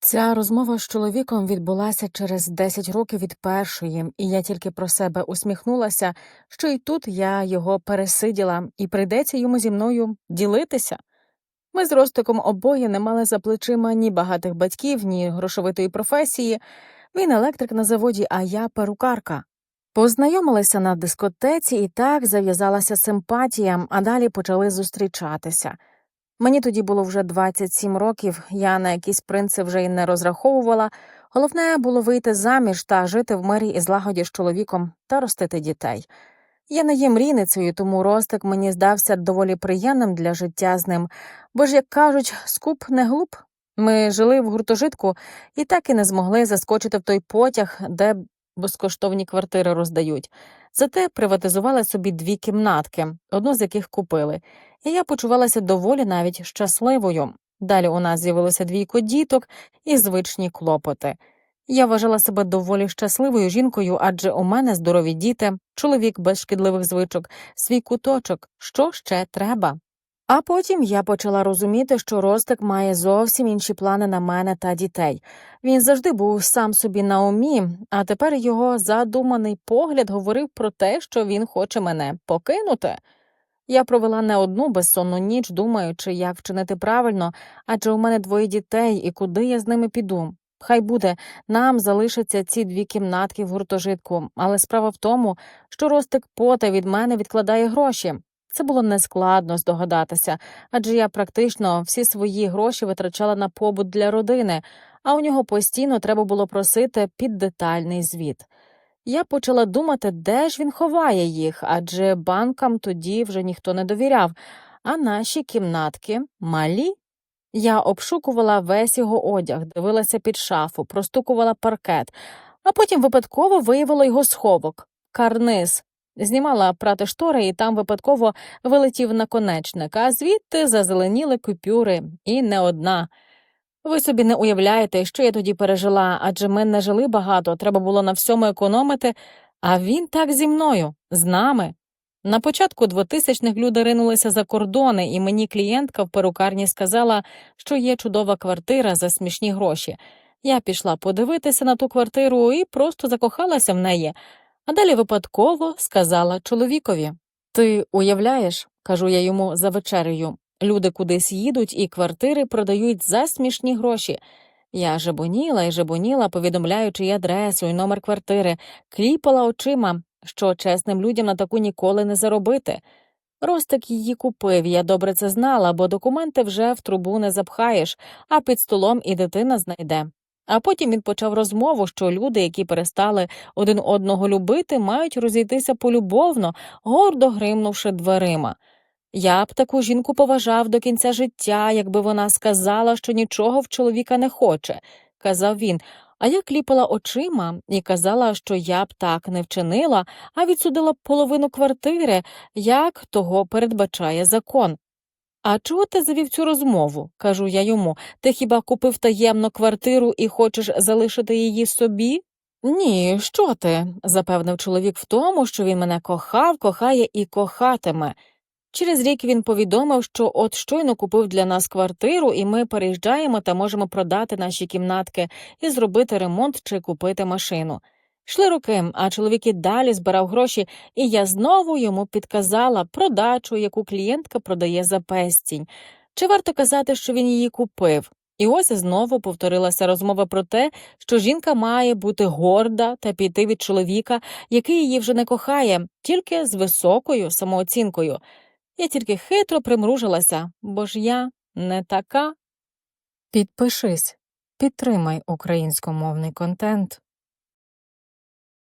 Ця розмова з чоловіком відбулася через 10 років від першої, і я тільки про себе усміхнулася, що і тут я його пересиділа, і прийдеться йому зі мною ділитися. Ми з Ростиком обоє не мали за плечима ні багатих батьків, ні грошовитої професії. Він електрик на заводі, а я перукарка. Познайомилися на дискотеці, і так зав'язалася симпатія, а далі почали зустрічатися. Мені тоді було вже 27 років, я на якісь принци вже й не розраховувала. Головне було вийти заміж та жити в мирі і злагоді з чоловіком та ростити дітей. Я не є мрійницею, тому ростик мені здався доволі приємним для життя з ним, бо ж, як кажуть, скуп не глуп. Ми жили в гуртожитку і так і не змогли заскочити в той потяг, де безкоштовні квартири роздають. Зате приватизували собі дві кімнатки, одну з яких купили, і я почувалася доволі навіть щасливою. Далі у нас з'явилося двійко діток і звичні клопоти. Я вважала себе доволі щасливою жінкою, адже у мене здорові діти, чоловік без шкідливих звичок, свій куточок, що ще треба. А потім я почала розуміти, що Ростик має зовсім інші плани на мене та дітей. Він завжди був сам собі на умі, а тепер його задуманий погляд говорив про те, що він хоче мене покинути. Я провела не одну безсонну ніч, думаючи, як вчинити правильно, адже у мене двоє дітей, і куди я з ними піду. Хай буде, нам залишаться ці дві кімнатки в гуртожитку, але справа в тому, що Ростик пота від мене відкладає гроші. Це було нескладно здогадатися, адже я практично всі свої гроші витрачала на побут для родини, а у нього постійно треба було просити під детальний звіт. Я почала думати, де ж він ховає їх, адже банкам тоді вже ніхто не довіряв, а наші кімнатки малі. Я обшукувала весь його одяг, дивилася під шафу, простукувала паркет, а потім випадково виявила його сховок карниз. Знімала прати штори, і там випадково вилетів наконечник, а звідти зазеленіли купюри, і не одна. Ви собі не уявляєте, що я тоді пережила, адже ми не жили багато, треба було на всьому економити, а він так зі мною, з нами. На початку 2000-х люди ринулися за кордони, і мені клієнтка в перукарні сказала, що є чудова квартира за смішні гроші. Я пішла подивитися на ту квартиру і просто закохалася в неї, а далі випадково сказала чоловікові Ти уявляєш, кажу я йому за вечерею, люди кудись їдуть і квартири продають за смішні гроші. Я жебоніла і жебоніла, повідомляючи й адресу і номер квартири, кліпала очима, що чесним людям на таку ніколи не заробити. Ростик її купив, я добре це знала, бо документи вже в трубу не запхаєш, а під столом і дитина знайде. А потім він почав розмову, що люди, які перестали один одного любити, мають розійтися полюбовно, гордо гримнувши дверима. Я б таку жінку поважав до кінця життя, якби вона сказала, що нічого в чоловіка не хоче, казав він. А я кліпала очима і казала, що я б так не вчинила, а відсудила б половину квартири, як того передбачає закон. А чого ти завів цю розмову? кажу я йому. Ти хіба купив таємно квартиру і хочеш залишити її собі? Ні, що ти? запевнив чоловік в тому, що він мене кохав, кохає і кохатиме. Через рік він повідомив, що от щойно купив для нас квартиру, і ми переїжджаємо та можемо продати наші кімнатки і зробити ремонт чи купити машину. Йшли роки, а чоловік і далі збирав гроші, і я знову йому підказала про дачу, яку клієнтка продає за пестінь. Чи варто казати, що він її купив? І ось знову повторилася розмова про те, що жінка має бути горда та піти від чоловіка, який її вже не кохає, тільки з високою самооцінкою. Я тільки хитро примружилася, бо ж я не така. Підпишись, підтримай українськомовний контент.